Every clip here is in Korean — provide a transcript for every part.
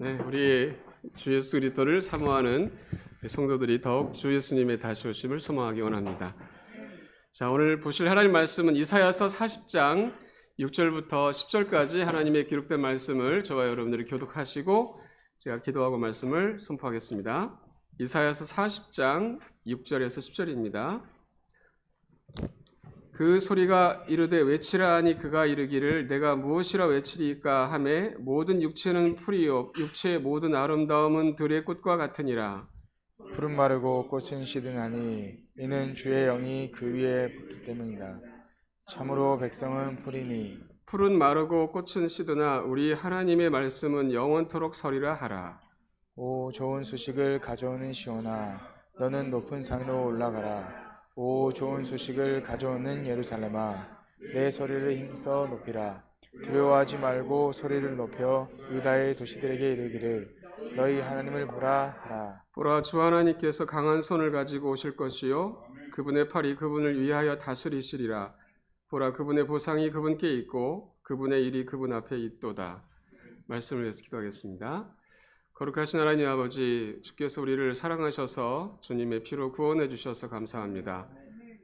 네, 우리 주 예수 그리스도를 사모하는 성도들이 더욱 주 예수님의 다시 오심을 소망하기 원합니다. 자, 오늘 보실 하나님 말씀은 이사야서 40장 6절부터 10절까지 하나님의 기록된 말씀을 저와 여러분들이 교독하시고 제가 기도하고 말씀을 선포하겠습니다. 이사야서 40장 6절에서 10절입니다. 그 소리가 이르되 외치라 하니 그가 이르기를 내가 무엇이라 외치리까 하매 모든 육체는 풀이요 육체의 모든 아름다움은 들의 꽃과 같으니라 푸른 마르고 꽃은 시드나니 이는 주의 영이 그 위에 붙기 때문이다. 참으로 백성은 풀이니 푸른 마르고 꽃은 시드나 우리 하나님의 말씀은 영원토록 서리라 하라 오 좋은 소식을 가져오는 시온아 너는 높은 산으로 올라가라. 오 좋은 소식을 가져오는 예루살렘아 내 소리를 힘써 높이라. 두려워하지 말고 소리를 높여 유다의 도시들에게 이르기를 너희 하나님을 보라 하라. 보라 주 하나님께서 강한 손을 가지고 오실 것이요 그분의 팔이 그분을 위하여 다스리시리라 보라 그분의 보상이 그분께 있고 그분의 일이 그분 앞에 있도다 말씀을 위해서 기도하겠습니다 거룩하신 하나님 아버지 주께서 우리를 사랑하셔서 주님의 피로 구원해 주셔서 감사합니다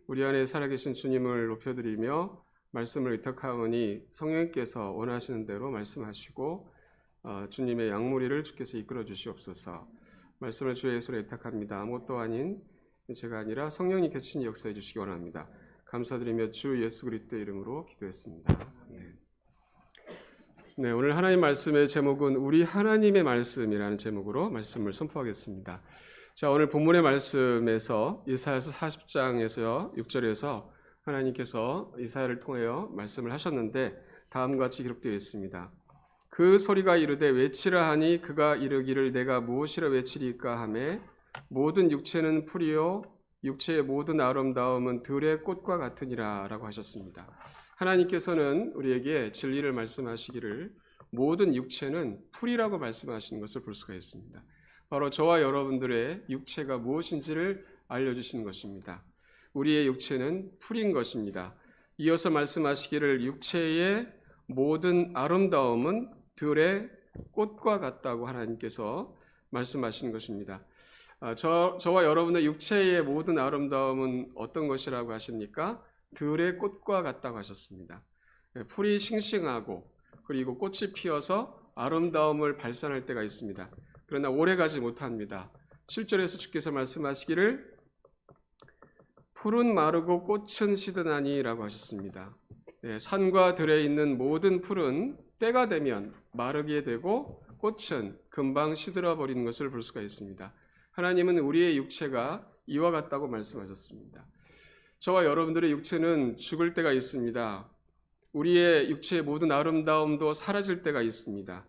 우리 안에 살아계신 주님을 높여드리며 말씀을 의탁하오니 성령께서 원하시는 대로 말씀하시고 어, 주님의 양무리를 주께서 이끌어 주시옵소서 말씀을 주의 예수로 의탁합니다. 아무것도 아닌 제가 아니라 성령님께서 친히 역사해 주시기 원합니다. 감사드리며 주 예수 그리스도 이름으로 기도했습니다. 네. 네, 오늘 하나님 말씀의 제목은 우리 하나님의 말씀이라는 제목으로 말씀을 선포하겠습니다. 자, 오늘 본문의 말씀에서 이사야서 40장에서 6절에서 하나님께서 이사야를 통하여 말씀을 하셨는데 다음과 같이 기록되어 있습니다. 그 소리가 이르되 외치라 하니 그가 이르기를 내가 무엇이라 외치리까 하매 모든 육체는 풀이요 육체의 모든 아름다움은 들의 꽃과 같으니라라고 하셨습니다. 하나님께서는 우리에게 진리를 말씀하시기를 모든 육체는 풀이라고 말씀하시는 것을 볼 수가 있습니다. 바로 저와 여러분들의 육체가 무엇인지를 알려주시는 것입니다. 우리의 육체는 풀인 것입니다. 이어서 말씀하시기를 육체의 모든 아름다움은 들의 꽃과 같다고 하나님께서 말씀하시는 것입니다. 아, 저, 저와 여러분의 육체의 모든 아름다움은 어떤 것이라고 하십니까? 들의 꽃과 같다고 하셨습니다. 예, 풀이 싱싱하고 그리고 꽃이 피어서 아름다움을 발산할 때가 있습니다. 그러나 오래 가지 못합니다. 7절에서 주께서 말씀하시기를 풀은 마르고 꽃은 시드나니라고 하셨습니다. 예, 산과 들에 있는 모든 풀은 때가 되면 마르게 되고 꽃은 금방 시들어 버리는 것을 볼 수가 있습니다. 하나님은 우리의 육체가 이와 같다고 말씀하셨습니다. 저와 여러분들의 육체는 죽을 때가 있습니다. 우리의 육체의 모든 아름다움도 사라질 때가 있습니다.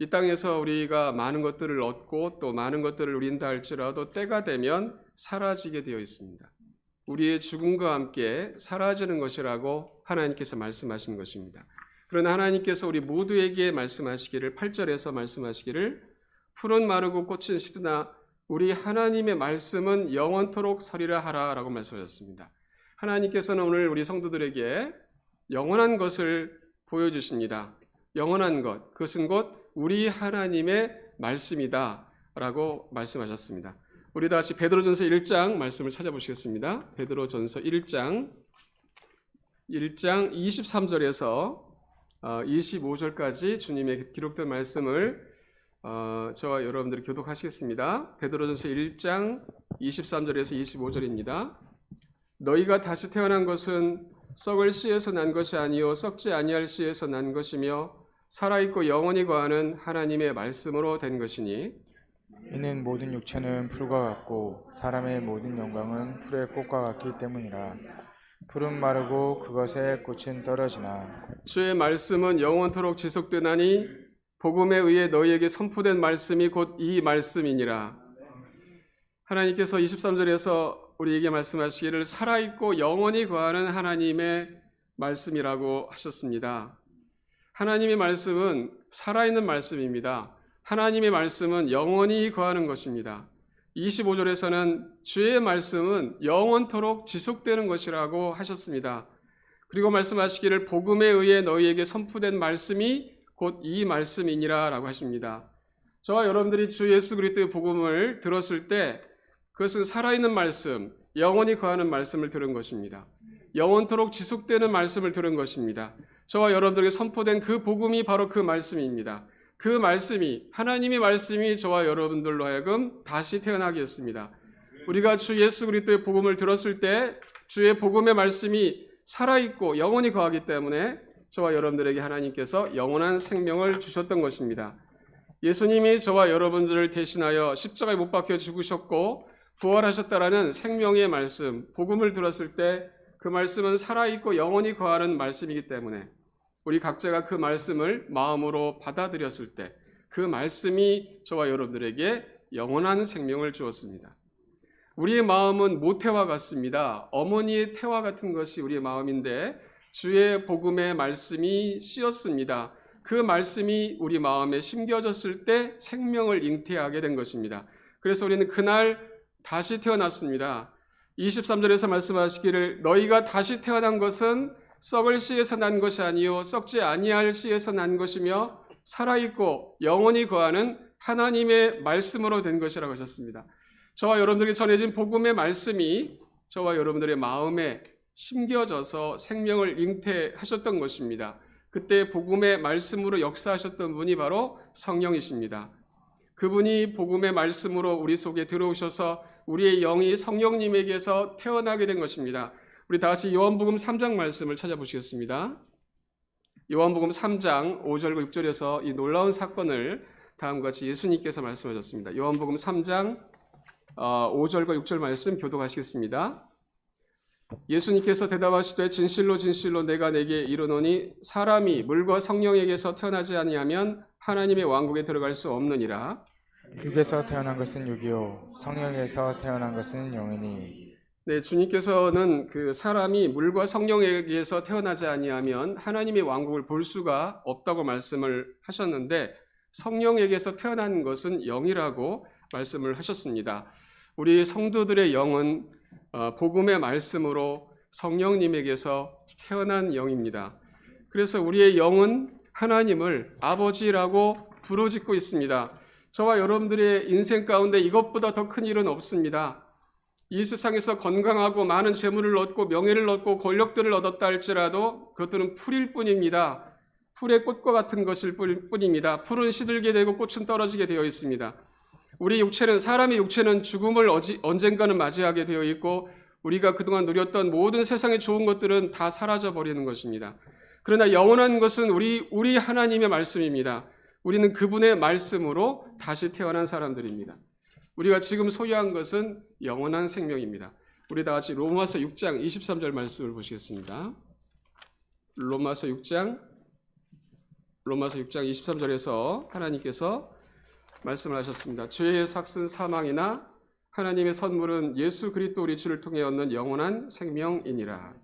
이 땅에서 우리가 많은 것들을 얻고 또 많은 것들을 누린다 할지라도 때가 되면 사라지게 되어 있습니다. 우리의 죽음과 함께 사라지는 것이라고 하나님께서 말씀하신 것입니다. 그러나 하나님께서 우리 모두에게 말씀하시기를 8절에서 말씀하시기를 푸른 마르고 꽃은 시드나 우리 하나님의 말씀은 영원토록 서리라 하라라고 말씀하셨습니다. 하나님께서는 오늘 우리 성도들에게 영원한 것을 보여주십니다. 영원한 것, 그것은 곧 우리 하나님의 말씀이다라고 말씀하셨습니다. 우리 다시 베드로전서 1장 말씀을 찾아보시겠습니다. 베드로전서 1장 1장 23절에서 25절까지 어, 주님의 기록된 말씀을 어, 저와 여러분들이 교독하시겠습니다. 베드로전서 1장 23절에서 25절입니다. 너희가 다시 태어난 것은 썩을 씨에서 난 것이 아니요 썩지 아니할 씨에서 난 것이며 살아 있고 영원히 거하는 하나님의 말씀으로 된 것이니 이는 모든 육체는 풀과 같고 사람의 모든 영광은 풀의 꽃과 같기 때문이라. 풀은 마르고 그것의 꽃은 떨어지나 주의 말씀은 영원토록 지속되나니 복음에 의해 너희에게 선포된 말씀이 곧 이 말씀이니라. 하나님께서 23절에서 우리에게 말씀하시기를 살아있고 영원히 거하는 하나님의 말씀이라고 하셨습니다. 하나님의 말씀은 살아있는 말씀입니다. 하나님의 말씀은 영원히 거하는 것입니다. 25절에서는 주의 말씀은 영원토록 지속되는 것이라고 하셨습니다. 그리고 말씀하시기를 복음에 의해 너희에게 선포된 말씀이 곧 이 말씀이니라 라고 하십니다. 저와 여러분들이 주 예수 그리스도의 복음을 들었을 때 그것은 살아있는 말씀, 영원히 거하는 말씀을 들은 것입니다. 영원토록 지속되는 말씀을 들은 것입니다. 저와 여러분들에게 선포된 그 복음이 바로 그 말씀입니다. 그 말씀이 하나님의 말씀이 저와 여러분들로 하여금 다시 태어나게 했습니다. 우리가 주 예수 그리스도의 복음을 들었을 때 주의 복음의 말씀이 살아있고 영원히 거하기 때문에 저와 여러분들에게 하나님께서 영원한 생명을 주셨던 것입니다. 예수님이 저와 여러분들을 대신하여 십자가에 못 박혀 죽으셨고 부활하셨다라는 생명의 말씀, 복음을 들었을 때 그 말씀은 살아있고 영원히 거하는 말씀이기 때문에 우리 각자가 그 말씀을 마음으로 받아들였을 때 그 말씀이 저와 여러분들에게 영원한 생명을 주었습니다. 우리의 마음은 모태와 같습니다. 어머니의 태와 같은 것이 우리의 마음인데 주의 복음의 말씀이 씌었습니다. 그 말씀이 우리 마음에 심겨졌을 때 생명을 잉태하게 된 것입니다. 그래서 우리는 그날 다시 태어났습니다. 23절에서 말씀하시기를 너희가 다시 태어난 것은 썩을 씨에서 난 것이 아니요 썩지 아니할 씨에서 난 것이며 살아 있고 영원히 거하는 하나님의 말씀으로 된 것이라고 하셨습니다. 저와 여러분들에게 전해진 복음의 말씀이 저와 여러분들의 마음에 심겨져서 생명을 잉태하셨던 것입니다. 그때 복음의 말씀으로 역사하셨던 분이 바로 성령이십니다. 그분이 복음의 말씀으로 우리 속에 들어오셔서 우리의 영이 성령님에게서 태어나게 된 것입니다. 우리 다 같이 요한복음 3장 말씀을 찾아보시겠습니다. 요한복음 3장 5절과 6절에서 이 놀라운 사건을 다음과 같이 예수님께서 말씀하셨습니다. 요한복음 3장 5절과 6절 말씀 교독하시겠습니다. 예수님께서 대답하시되 진실로 진실로 내가 내게 이르노니 사람이 물과 성령에게서 태어나지 아니하면 하나님의 왕국에 들어갈 수 없느니라. 육에서 태어난 것은 육이요 성령에서 태어난 것은 영이니 네, 주님께서는 그 사람이 물과 성령에게서 태어나지 아니하면 하나님의 왕국을 볼 수가 없다고 말씀을 하셨는데 성령에게서 태어난 것은 영이라고 말씀을 하셨습니다. 우리 성도들의 영은 어, 복음의 말씀으로 성령님에게서 태어난 영입니다. 그래서 우리의 영은 하나님을 아버지라고 부르짖고 있습니다. 저와 여러분들의 인생 가운데 이것보다 더 큰 일은 없습니다. 이 세상에서 건강하고 많은 재물을 얻고 명예를 얻고 권력들을 얻었다 할지라도 그것들은 풀일 뿐입니다. 풀의 꽃과 같은 것일 뿐입니다. 풀은 시들게 되고 꽃은 떨어지게 되어 있습니다. 우리 육체는 사람의 육체는 죽음을 어지, 언젠가는 맞이하게 되어 있고 우리가 그동안 누렸던 모든 세상의 좋은 것들은 다 사라져 버리는 것입니다. 그러나 영원한 것은 우리 우리 하나님의 말씀입니다. 우리는 그분의 말씀으로 다시 태어난 사람들입니다. 우리가 지금 소유한 것은 영원한 생명입니다. 우리 다 같이 로마서 6장 23절 말씀을 보시겠습니다. 로마서 6장 로마서 6장 23절에서 하나님께서 말씀을 하셨습니다. 죄의 삭슨 사망이나 하나님의 선물은 예수 그리스도 우리 주를 통해 얻는 영원한 생명이니라.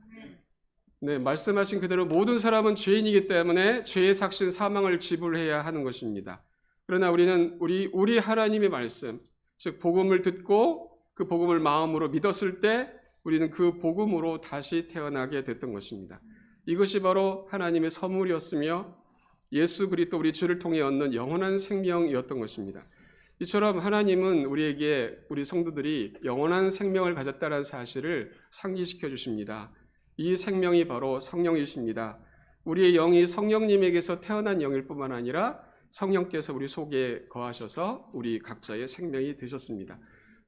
네, 말씀하신 그대로 모든 사람은 죄인이기 때문에 죄의 삭신 사망을 지불해야 하는 것입니다. 그러나 우리는 우리 우리 하나님의 말씀, 즉 복음을 듣고 그 복음을 마음으로 믿었을 때 우리는 그 복음으로 다시 태어나게 됐던 것입니다. 이것이 바로 하나님의 선물이었으며 예수 그리스도 우리 주를 통해 얻는 영원한 생명이었던 것입니다. 이처럼 하나님은 우리에게 우리 성도들이 영원한 생명을 가졌다는 사실을 상기시켜 주십니다. 이 생명이 바로 성령이십니다. 우리의 영이 성령님에게서 태어난 영일 뿐만 아니라 성령께서 우리 속에 거하셔서 우리 각자의 생명이 되셨습니다.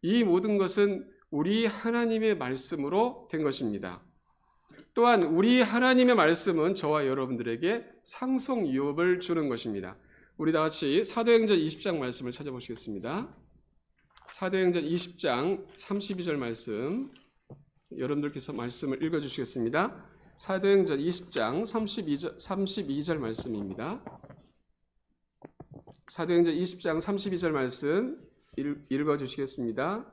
이 모든 것은 우리 하나님의 말씀으로 된 것입니다. 또한 우리 하나님의 말씀은 저와 여러분들에게 상속 유업을 주는 것입니다. 우리 다 같이 사도행전 20장 말씀을 찾아보시겠습니다. 사도행전 20장 32절 말씀 여러분들께서 말씀을 읽어 주시겠습니다. 사도행전 20장 32절, 32절 말씀입니다. 사도행전 20장 32절 말씀 읽어 주시겠습니다.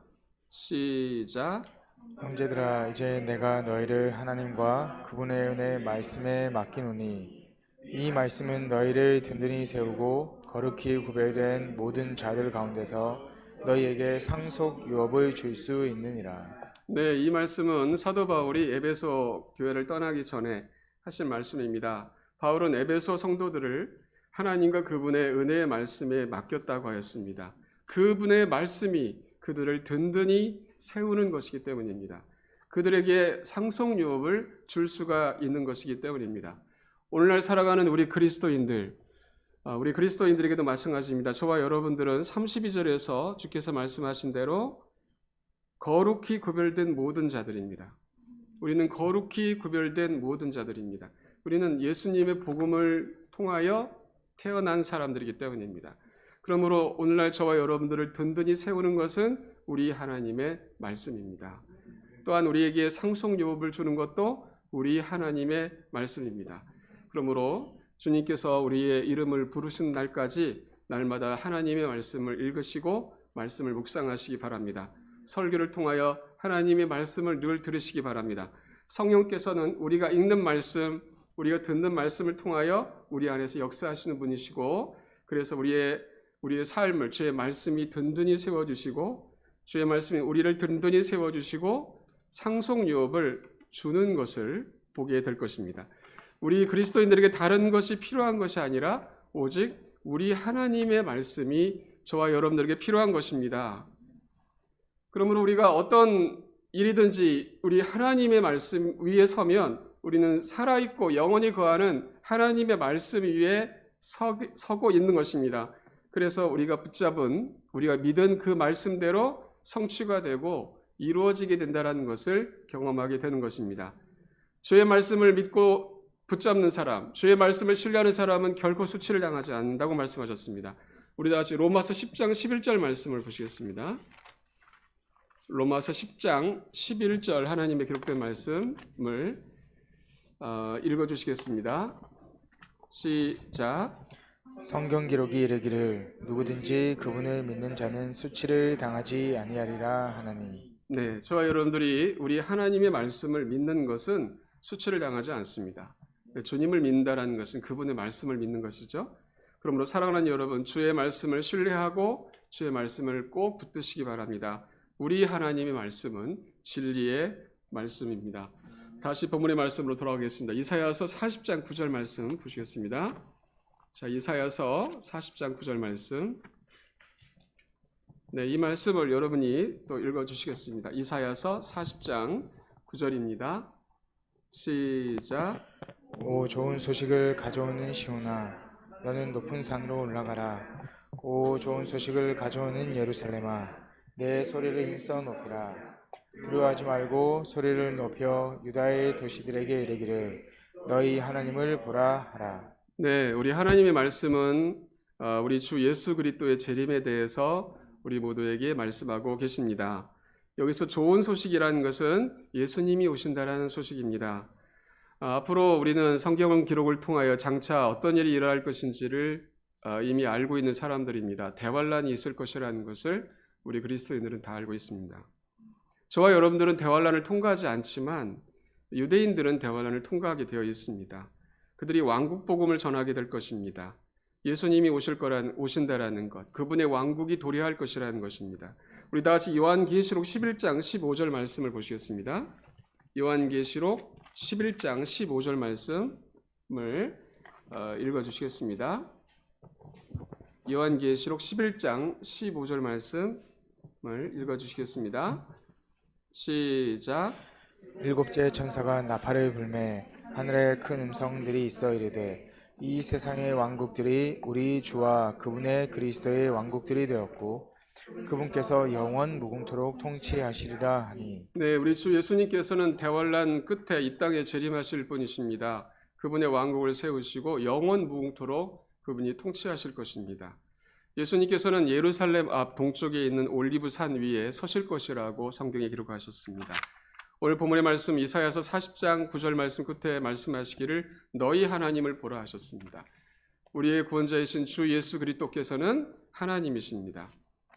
시작. 형제들아 이제 내가 너희를 하나님과 그분의 은혜 말씀에 맡기노니 이 말씀은 너희를 든든히 세우고 거룩히 구별된 모든 자들 가운데서 너희에게 상속 유업을 줄 수 있느니라. 네, 이 말씀은 사도 바울이 에베소 교회를 떠나기 전에 하신 말씀입니다. 바울은 에베소 성도들을 하나님과 그분의 은혜의 말씀에 맡겼다고 하였습니다. 그분의 말씀이 그들을 든든히 세우는 것이기 때문입니다. 그들에게 상속 유업을 줄 수가 있는 것이기 때문입니다. 오늘날 살아가는 우리 그리스도인들, 아, 우리 그리스도인들에게도 마찬가지입니다. 저와 여러분들은 32절에서 주께서 말씀하신 대로 거룩히 구별된 모든 자들입니다. 우리는 거룩히 구별된 모든 자들입니다. 우리는 예수님의 복음을 통하여 태어난 사람들이기 때문입니다. 그러므로 오늘날 저와 여러분들을 든든히 세우는 것은 우리 하나님의 말씀입니다. 또한 우리에게 상속 유업을 주는 것도 우리 하나님의 말씀입니다. 그러므로 주님께서 우리의 이름을 부르신 날까지 날마다 하나님의 말씀을 읽으시고 말씀을 묵상하시기 바랍니다. 설교를 통하여 하나님의 말씀을 늘 들으시기 바랍니다. 성령께서는 우리가 읽는 말씀, 우리가 듣는 말씀을 통하여 우리 안에서 역사하시는 분이시고 그래서 우리의 우리의 삶을 주의 말씀이 든든히 세워 주시고 주의 말씀이 우리를 든든히 세워 주시고 상속 유업을 주는 것을 보게 될 것입니다. 우리 그리스도인들에게 다른 것이 필요한 것이 아니라 오직 우리 하나님의 말씀이 저와 여러분들에게 필요한 것입니다. 그러므로 우리가 어떤 일이든지 우리 하나님의 말씀 위에 서면 우리는 살아있고 영원히 거하는 하나님의 말씀 위에 서, 서고 있는 것입니다. 그래서 우리가 붙잡은 우리가 믿은 그 말씀대로 성취가 되고 이루어지게 된다는 것을 경험하게 되는 것입니다. 주의 말씀을 믿고 붙잡는 사람, 주의 말씀을 신뢰하는 사람은 결코 수치를 당하지 않는다고 말씀하셨습니다. 우리 다 같이 로마서 10장 11절 말씀을 보시겠습니다. 로마서 10장 11절 하나님의 기록된 말씀을 어, 읽어 주시겠습니다. 시작. 성경 기록이 이르기를 누구든지 그분을 믿는 자는 수치를 당하지 아니하리라 하나니 네, 저와 여러분들이 우리 하나님의 말씀을 믿는 것은 수치를 당하지 않습니다. 네, 주님을 믿는다라는 것은 그분의 말씀을 믿는 것이죠. 그러므로 사랑하는 여러분, 주의 말씀을 신뢰하고 주의 말씀을 꼭 붙드시기 바랍니다. 우리 하나님의 말씀은 진리의 말씀입니다. 다시 본문의 말씀으로 돌아가겠습니다. 이사야서 40장 9절 말씀 보시겠습니다. 자, 이사야서 40장 9절 말씀. 네, 이 말씀을 여러분이 또 읽어 주시겠습니다. 이사야서 40장 9절입니다. 시작. 오 좋은 소식을 가져오는 시온아 너는 높은 산으로 올라가라 오 좋은 소식을 가져오는 예루살렘아 내 소리를 힘써 높이라 두려워하지 말고 소리를 높여 유다의 도시들에게 이르기를 너희 하나님을 보라 하라 네, 우리 하나님의 말씀은 어, 우리 주 예수 그리스도의 재림에 대해서 우리 모두에게 말씀하고 계십니다. 여기서 좋은 소식이라는 것은 예수님이 오신다라는 소식입니다. 아, 앞으로 우리는 성경 기록을 통하여 장차 어떤 일이 일어날 것인지를 어, 이미 알고 있는 사람들입니다. 대환란이 있을 것이라는 것을 우리 그리스도인들은 다 알고 있습니다. 저와 여러분들은 대환란을 통과하지 않지만 유대인들은 대환란을 통과하게 되어 있습니다. 그들이 왕국 복음을 전하게 될 것입니다. 예수님이 오실 거란 오신다라는 것, 그분의 왕국이 도래할 것이라는 것입니다. 우리 다 같이 요한계시록 11장 15절 말씀을 보시겠습니다. 요한계시록 11장 15절 말씀을 어, 읽어 주시겠습니다. 요한계시록 11장 15절 말씀을 읽어 주시겠습니다. 시작. 일곱째 천사가 나팔을 불매 하늘에 큰 음성들이 있어 이르되 이 세상의 왕국들이 우리 주와 그분의 그리스도의 왕국들이 되었고 그분께서 영원 무궁토록 통치하시리라 하니 네, 우리 주 예수님께서는 대환란 끝에 이 땅에 재림하실 분이십니다. 그분의 왕국을 세우시고 영원 무궁토록 그분이 통치하실 것입니다. 예수님께서는 예루살렘 앞 동쪽에 있는 올리브 산 위에 서실 것이라고 성경에 기록하셨습니다. 오늘 본문의 말씀 이사야서 40장 9절 말씀 끝에 말씀하시기를 너희 하나님을 보라 하셨습니다. 우리의 구원자이신 주 예수 그리스도께서는 하나님이십니다.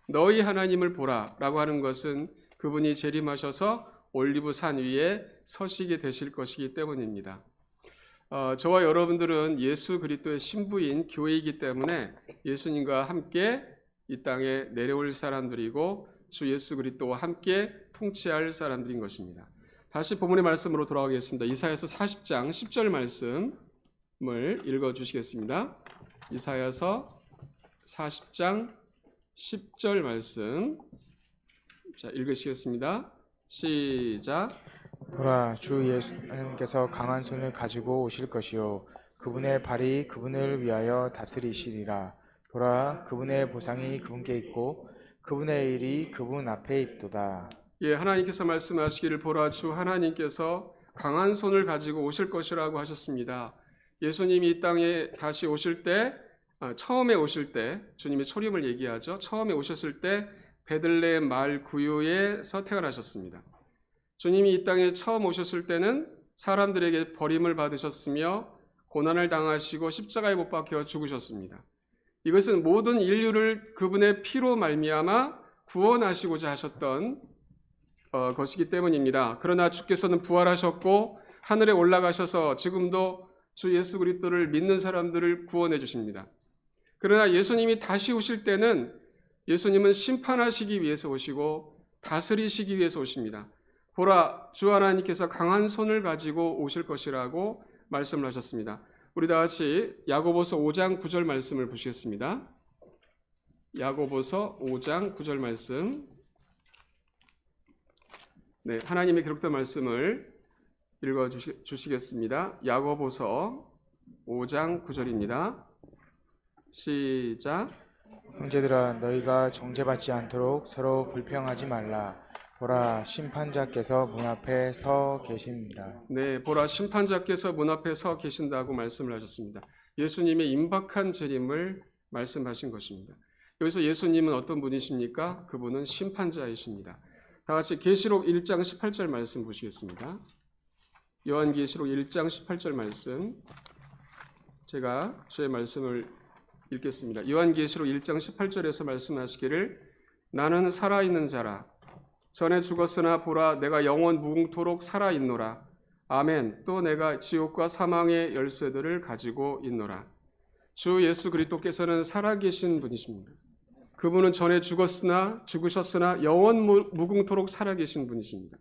너희 하나님을 보라라고 하는 것은 그분이 재림하셔서 올리브 산 위에 서시게 되실 것이기 때문입니다. 어, 저와 여러분들은 예수 그리스도의 신부인 교회이기 때문에 예수님과 함께 이 땅에 내려올 사람들이고 주 예수 그리스도와 함께 통치할 사람들인 것입니다. 다시 본문의 말씀으로 돌아가겠습니다. 이사야서 40장 10절 말씀을 읽어 주시겠습니다. 이사야서 40장 10절 말씀. 자, 읽으시겠습니다. 시작. 보라 주 예수님께서 강한 손을 가지고 오실 것이요 그분의 발이 그분을 위하여 다스리시리라 보라 그분의 보상이 그분께 있고 그분의 일이 그분 앞에 있도다 예, 하나님께서 말씀하시기를 보라 주 하나님께서 강한 손을 가지고 오실 것이라고 하셨습니다. 예수님이 이 땅에 다시 오실 때 아, 처음에 오실 때 주님의 초림을 얘기하죠. 처음에 오셨을 때 베들레헴 마을 구유에서 태어나셨습니다. 주님이 이 땅에 처음 오셨을 때는 사람들에게 버림을 받으셨으며 고난을 당하시고 십자가에 못 박혀 죽으셨습니다. 이것은 모든 인류를 그분의 피로 말미암아 구원하시고자 하셨던 어, 것이기 때문입니다. 그러나 주께서는 부활하셨고 하늘에 올라가셔서 지금도 주 예수 그리스도를 믿는 사람들을 구원해 주십니다. 그러나 예수님이 다시 오실 때는 예수님은 심판하시기 위해서 오시고 다스리시기 위해서 오십니다. 보라 주 하나님께서 강한 손을 가지고 오실 것이라고 말씀을 하셨습니다. 우리 다 같이 야고보서 5장 9절 말씀을 보시겠습니다. 야고보서 5장 9절 말씀. 네, 하나님의 기록된 말씀을 읽어 주시, 주시겠습니다. 야고보서 5장 9절입니다. 시작. 형제들아 너희가 정죄받지 않도록 서로 불평하지 말라 보라 심판자께서 문 앞에 서 계십니다 네, 보라 심판자께서 문 앞에 서 계신다고 말씀을 하셨습니다. 예수님의 임박한 재림을 말씀하신 것입니다. 여기서 예수님은 어떤 분이십니까? 그분은 심판자이십니다. 다 같이 계시록 1장 18절 말씀 보시겠습니다. 요한계시록 1장 18절 말씀. 제가 주의 말씀을 읽겠습니다. 요한계시록 1장 18절에서 말씀하시기를 나는 살아있는 자라 전에 죽었으나 보라 내가 영원 무궁토록 살아 있노라. 아멘. 또 내가 지옥과 사망의 열쇠들을 가지고 있노라. 주 예수 그리스도께서는 살아계신 분이십니다. 그분은 전에 죽었으나 죽으셨으나 영원 무- 무궁토록 살아계신 분이십니다.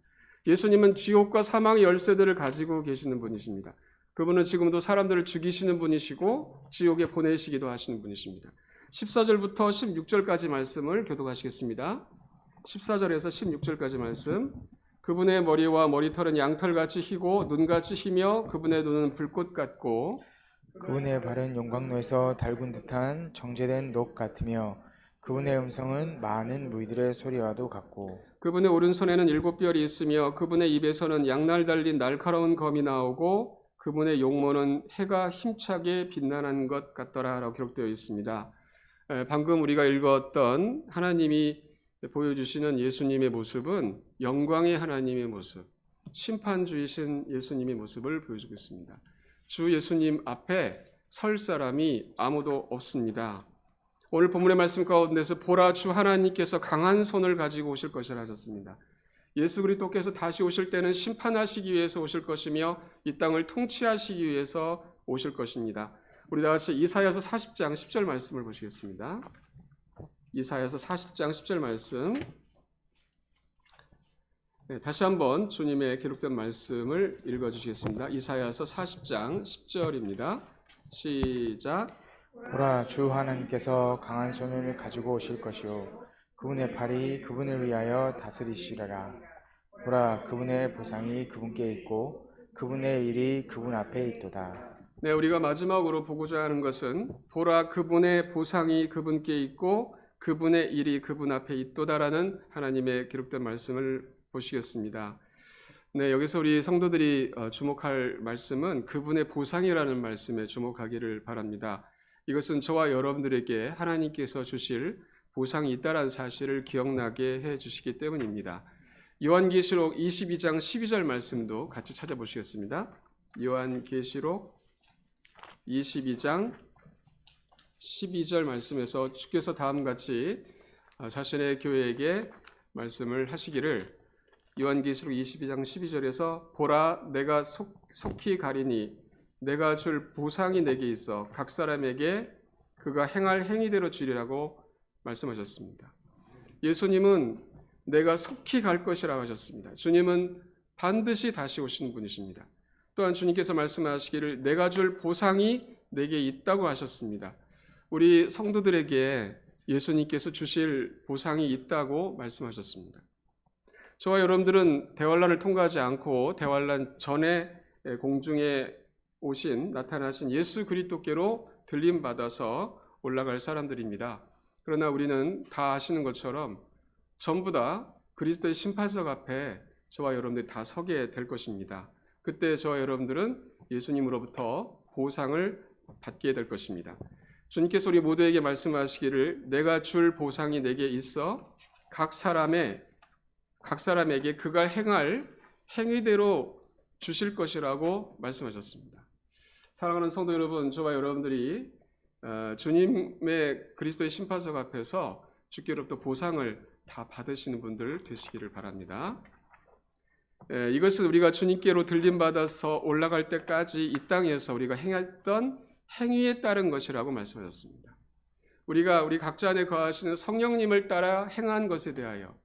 예수님은 지옥과 사망의 열쇠들을 가지고 계시는 분이십니다. 그분은 지금도 사람들을 죽이시는 분이시고 지옥에 보내시기도 하시는 분이십니다. 14절부터 16절까지 말씀을 교독하시겠습니다. 14절에서 16절까지 말씀. 그분의 머리와 머리털은 양털같이 희고 눈같이 희며 그분의 눈은 불꽃 같고 그분의 발은 용광로에서 달군 듯한 정제된 녹 같으며 그분의 음성은 많은 무리들의 소리와도 같고 그분의 오른손에는 일곱 별이 있으며 그분의 입에서는 양날 달린 날카로운 검이 나오고 그분의 용모는 해가 힘차게 빛나는 것 같더라라고 기록되어 있습니다. 에, 방금 우리가 읽었던 하나님이 보여주시는 예수님의 모습은 영광의 하나님의 모습, 심판주이신 예수님의 모습을 보여주고 있습니다. 주 예수님 앞에 설 사람이 아무도 없습니다. 오늘 본문의 말씀 가운데서 보라 주 하나님께서 강한 손을 가지고 오실 것이라 하셨습니다. 예수 그리스도께서 다시 오실 때는 심판하시기 위해서 오실 것이며 이 땅을 통치하시기 위해서 오실 것입니다. 우리 다 같이 이사야서 40장 10절 말씀을 보시겠습니다. 이사야서 40장 10절 말씀. 네, 다시 한번 주님의 기록된 말씀을 읽어 주시겠습니다. 이사야서 40장 10절입니다. 시작. 보라 주 하나님께서 강한 손을 가지고 오실 것이요 그분의 팔이 그분을 위하여 다스리시리라 보라 그분의 보상이 그분께 있고 그분의 일이 그분 앞에 있도다 네, 우리가 마지막으로 보고자 하는 것은 보라 그분의 보상이 그분께 있고 그분의 일이 그분 앞에 있도다라는 하나님의 기록된 말씀을 보시겠습니다. 네, 여기서 우리 성도들이 어, 주목할 말씀은 그분의 보상이라는 말씀에 주목하기를 바랍니다. 이것은 저와 여러분들에게 하나님께서 주실 보상이 있다라는 사실을 기억나게 해 주시기 때문입니다. 요한계시록 22장 12절 말씀도 같이 찾아보시겠습니다. 요한계시록 22장 12절 말씀에서 주께서 다음 같이 아, 자신의 교회에게 말씀을 하시기를 요한계시록 22장 12절에서 보라 내가 속, 속히 가리니 내가 줄 보상이 내게 있어 각 사람에게 그가 행할 행위대로 주리라고 말씀하셨습니다. 예수님은 내가 속히 갈 것이라고 하셨습니다. 주님은 반드시 다시 오시는 분이십니다. 또한 주님께서 말씀하시기를 내가 줄 보상이 내게 있다고 하셨습니다. 우리 성도들에게 예수님께서 주실 보상이 있다고 말씀하셨습니다. 저와 여러분들은 대환란을 통과하지 않고 대환란 전에 공중에 오신 나타나신 예수 그리스도께로 들림 받아서 올라갈 사람들입니다. 그러나 우리는 다 아시는 것처럼 전부 다 그리스도의 심판석 앞에 저와 여러분들이 다 서게 될 것입니다. 그때 저와 여러분들은 예수님으로부터 보상을 받게 될 것입니다. 주님께서 우리 모두에게 말씀하시기를 내가 줄 보상이 내게 있어 각 사람의 각 사람에게 그가 행할 행위대로 주실 것이라고 말씀하셨습니다. 사랑하는 성도 여러분, 저와 여러분들이 어, 주님의 그리스도의 심판석 앞에서 주께로부터 보상을 다 받으시는 분들 되시기를 바랍니다. 예, 이것은 우리가 주님께로 들림 받아서 올라갈 때까지 이 땅에서 우리가 행했던 행위에 따른 것이라고 말씀하셨습니다. 우리가 우리 각자 안에 거하시는 성령님을 따라 행한 것에 대하여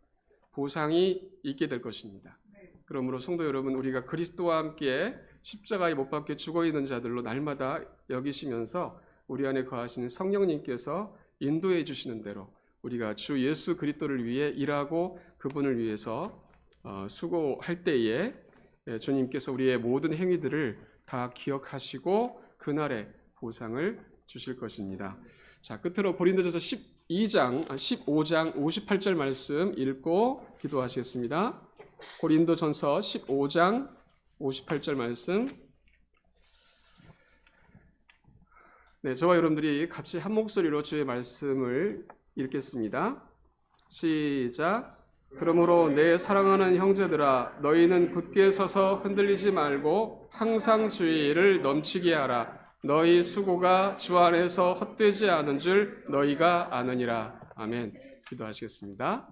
보상이 있게 될 것입니다. 그러므로 성도 여러분, 우리가 그리스도와 함께 십자가에 못 박혀 죽어 있는 자들로 날마다 여기시면서 우리 안에 거하시는 성령님께서 인도해 주시는 대로 우리가 주 예수 그리스도를 위해 일하고 그분을 위해서 어, 수고할 때에 예, 주님께서 우리의 모든 행위들을 다 기억하시고 그날에 보상을 주실 것입니다. 자, 끝으로 고린도전서 12장, 15장 58절 말씀 읽고 기도하시겠습니다. 고린도전서 15장 58절 말씀. 네, 저와 여러분들이 같이 한 목소리로 주의 말씀을 읽겠습니다. 시작. 그러므로 내 사랑하는 형제들아 너희는 굳게 서서 흔들리지 말고 항상 주의를 넘치게 하라 너희 수고가 주 안에서 헛되지 않은 줄 너희가 아느니라 아멘 기도하시겠습니다